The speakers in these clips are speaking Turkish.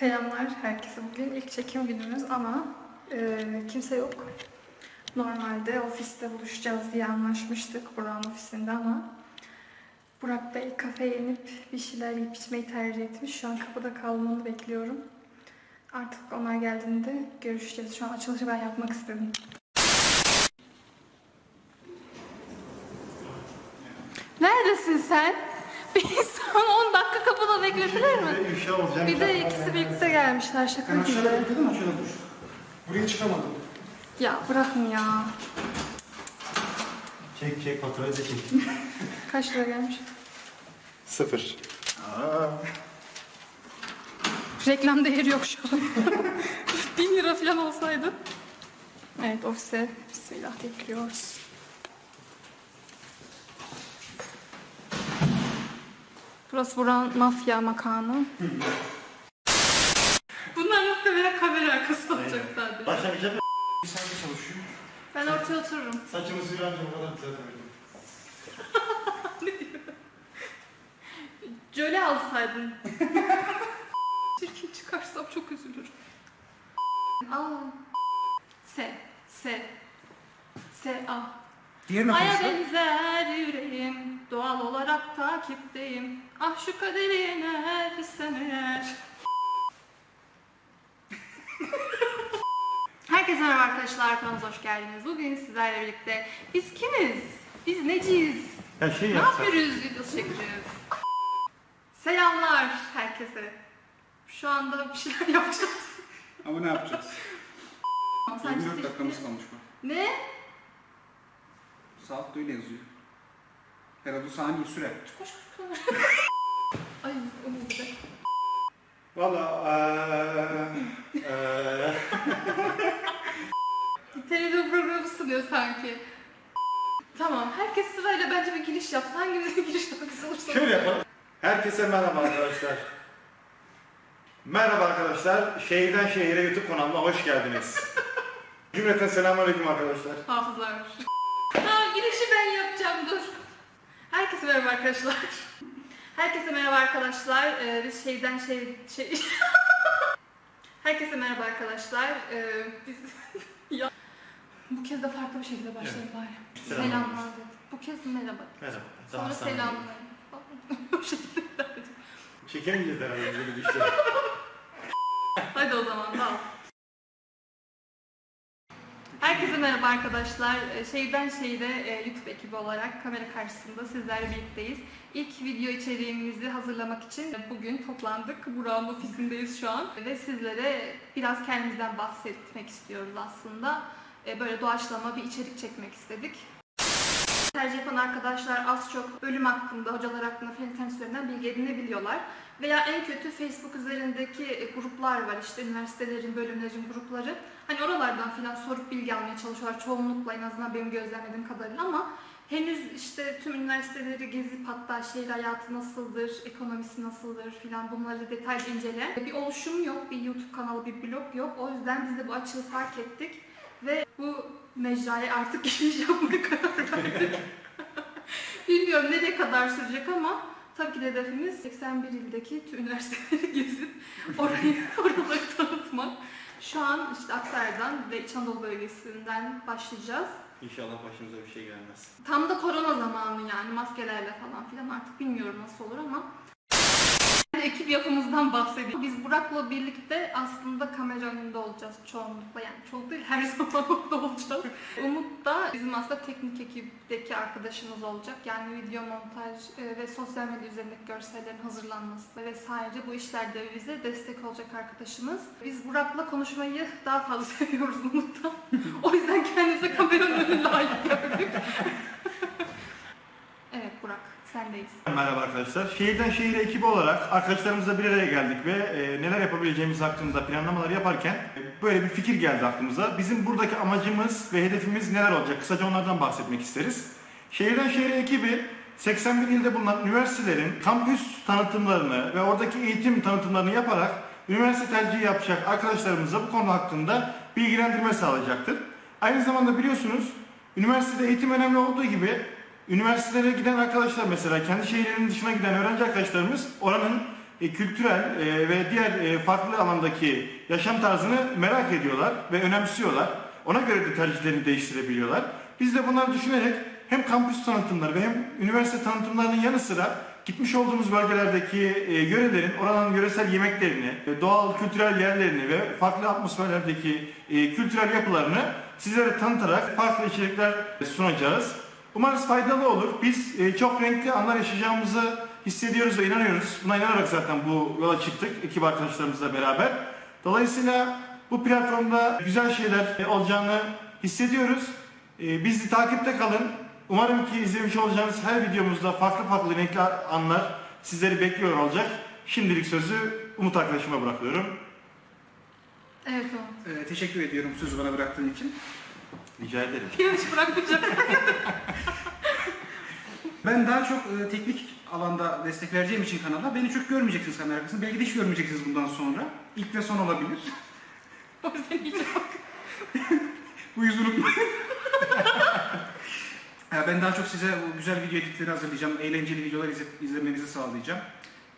Selamlar herkese. Bugün ilk çekim günümüz ama e, kimse yok. Normalde ofiste buluşacağız diye anlaşmıştık Burak'ın ofisinde ama Burak Bey kafeye inip bir şeyler yiyip içmeyi tercih etmiş. Şu an kapıda kalmamı bekliyorum. Artık onlar geldiğinde görüşeceğiz. Şu an açılışı ben yapmak istedim. Neredesin sen? 10 bekletilir mi? Olacağım. Bir de ikisi birlikte gelmişler şaka Ben gibi. aşağıda bekledim aşağıda dur. Buraya çıkamadım. Ya bırakın ya. Çek çek faturayı da çek. Kaç lira gelmiş? Sıfır. Aa, Reklam değeri yok şu an. 1000 lira falan olsaydı. Evet ofise bismillah bekliyoruz. Burası buranın mafya makanı. Bunlar muhtemelen kamera arkası olacak sadece. başlamayacağım. Bir sakin çalışıyor. Ben ortaya otururum. Saçımı sıyıranca bu kadar düzeltemedim. Jöle alsaydın. Çirkin çıkarsam çok üzülürüm. Aa. Se. Se. Se. A. Diğerine Aya benzer yüreğim. Doğal olarak takipteyim. Ah şu kaderi yener eğer. Herkese merhaba arkadaşlar. Kanalımıza hoş geldiniz. Bugün sizlerle birlikte biz kimiz? Biz neciyiz? Ya şey Ne yapsak. yapıyoruz videosu çekeceğiz. Selamlar herkese. Şu anda bir şeyler yapacağız. Ama ne yapacağız? Sen 24 ciddi- dakikamız kalmış mı? Ne? Saat de öyle yazıyor. Herhalde saniye süre. Koş koş koş. Ay umurumda. değil. Valla eee, eee, Televizyon programı sunuyor sanki. Tamam, herkes sırayla bence bir giriş yapsın. Hangimizin giriş yapmak olursa. Şöyle yapalım. Herkese merhaba arkadaşlar. Merhaba arkadaşlar. Şehirden şehire YouTube kanalına hoş geldiniz. Cümleten selamünaleyküm arkadaşlar. Hafızlar. Ha, girişi ben yapacağım, dur. Herkese merhaba arkadaşlar. Herkese merhaba arkadaşlar. Ee, biz şeyden şey... şey... Herkese merhaba arkadaşlar. Ee, biz... ya... Bu kez de farklı bir şekilde başlayalım bari. Selamlar. Selamlar dedim. Bu kez merhaba. Merhaba. Sonra selamlar. O şekilde yiyeceğiz herhalde böyle bir işte. Hadi o zaman dal. Herkese merhaba arkadaşlar. Ee, Şeyden Şeyde e, YouTube ekibi olarak kamera karşısında sizlerle birlikteyiz. İlk video içeriğimizi hazırlamak için bugün toplandık. Burak'ın ofisindeyiz şu an. Ve sizlere biraz kendimizden bahsetmek istiyoruz aslında. E, Böyle doğaçlama bir içerik çekmek istedik. Tercih yapan arkadaşlar az çok bölüm hakkında, hocalar hakkında fen üzerinden bilgi edinebiliyorlar. Veya en kötü Facebook üzerindeki gruplar var işte üniversitelerin, bölümlerin grupları. Hani oralardan filan sorup bilgi almaya çalışıyorlar çoğunlukla en azından benim gözlemlediğim kadarıyla ama henüz işte tüm üniversiteleri gezip hatta şehir hayatı nasıldır, ekonomisi nasıldır filan bunları detaylı inceleyen bir oluşum yok, bir YouTube kanalı, bir blog yok. O yüzden biz de bu açığı fark ettik bu mecraya artık giriş yapmaya karar verdik. Bilmiyorum nereye kadar sürecek ama tabii ki de hedefimiz 81 ildeki tüm üniversiteleri gezip orayı, oraları tanıtmak. Şu an işte Aksaray'dan ve İç Anadolu bölgesinden başlayacağız. İnşallah başımıza bir şey gelmez. Tam da korona zamanı yani maskelerle falan filan artık bilmiyorum nasıl olur ama ekip yapımızdan bahsedeyim. Biz Burak'la birlikte aslında kamera önünde olacağız çoğunlukla yani çoğunlukla değil her zaman orada olacağız. Umut da bizim aslında teknik ekipteki arkadaşımız olacak. Yani video montaj e, ve sosyal medya üzerindeki görsellerin hazırlanması vesaire bu işlerde bize destek olacak arkadaşımız. Biz Burak'la konuşmayı daha fazla seviyoruz Umut'tan. o yüzden kendimize kameranın önünde layık gördük. Sendeyiz. Merhaba arkadaşlar. Şehirden şehire ekibi olarak arkadaşlarımızla bir araya geldik ve e, neler yapabileceğimiz hakkında planlamalar yaparken e, böyle bir fikir geldi aklımıza. Bizim buradaki amacımız ve hedefimiz neler olacak? Kısaca onlardan bahsetmek isteriz. Şehirden şehire ekibi 81 ilde bulunan üniversitelerin kampüs tanıtımlarını ve oradaki eğitim tanıtımlarını yaparak üniversite tercihi yapacak arkadaşlarımıza bu konu hakkında bilgilendirme sağlayacaktır. Aynı zamanda biliyorsunuz üniversitede eğitim önemli olduğu gibi üniversitelere giden arkadaşlar mesela kendi şehirlerinin dışına giden öğrenci arkadaşlarımız oranın e, kültürel e, ve diğer e, farklı alandaki yaşam tarzını merak ediyorlar ve önemsiyorlar. Ona göre de tercihlerini değiştirebiliyorlar. Biz de bunları düşünerek hem kampüs tanıtımları ve hem üniversite tanıtımlarının yanı sıra gitmiş olduğumuz bölgelerdeki e, yörelerin, oranın yöresel yemeklerini, e, doğal kültürel yerlerini ve farklı atmosferlerdeki e, kültürel yapılarını sizlere tanıtarak farklı içerikler sunacağız. Umarız faydalı olur. Biz e, çok renkli anlar yaşayacağımızı hissediyoruz ve inanıyoruz. Buna inanarak zaten bu yola çıktık ekip arkadaşlarımızla beraber. Dolayısıyla bu platformda güzel şeyler e, olacağını hissediyoruz. E, Bizi takipte kalın. Umarım ki izlemiş olacağınız her videomuzda farklı farklı renkli anlar sizleri bekliyor olacak. Şimdilik sözü Umut arkadaşıma bırakıyorum. Evet o. Ee, teşekkür ediyorum sözü bana bıraktığın için. Rica ederim. Hiç bırakmayacağım. Ben daha çok e, teknik alanda destek vereceğim için kanala beni çok görmeyeceksiniz kamera arkasında. Belki de hiç görmeyeceksiniz bundan sonra. İlk ve son olabilir. o yüzden hiç Bu yüzü unutmayın. Ya ben daha çok size bu güzel video editleri hazırlayacağım. Eğlenceli videolar izle- izlemenizi sağlayacağım.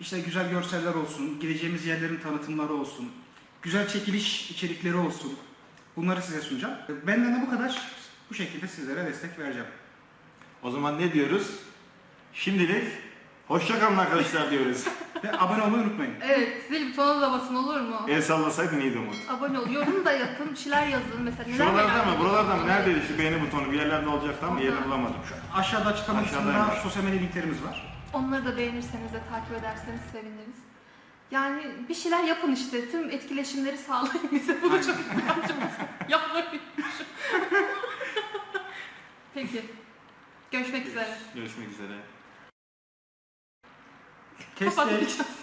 İşte güzel görseller olsun, gideceğimiz yerlerin tanıtımları olsun, güzel çekiliş içerikleri olsun. Bunları size sunacağım. Benden de bu kadar. Bu şekilde sizlere destek vereceğim. O zaman ne diyoruz? Şimdilik hoşça kalın arkadaşlar diyoruz. Ve abone olmayı unutmayın. Evet, zil butonuna da basın olur mu? El sallasaydın iyiydi Umut. Abone ol, yorum da yapın, bir şeyler yazın mesela. neler Şuralarda mı? Buralarda mı? Neredeydi şu beğeni butonu? Bir yerlerde olacaktı ama yerini bulamadım. Aşağıda açıklama kısmında Aşağıdaymış. sosyal medya linklerimiz var. Onları da beğenirseniz de takip ederseniz seviniriz. Yani bir şeyler yapın işte. Tüm etkileşimleri sağlayın bize. Aynen. çok ihtiyacımız. Yapmayı Peki. Görüşmek üzere. Görüşmek üzere. Keşke Kapatmayacağız.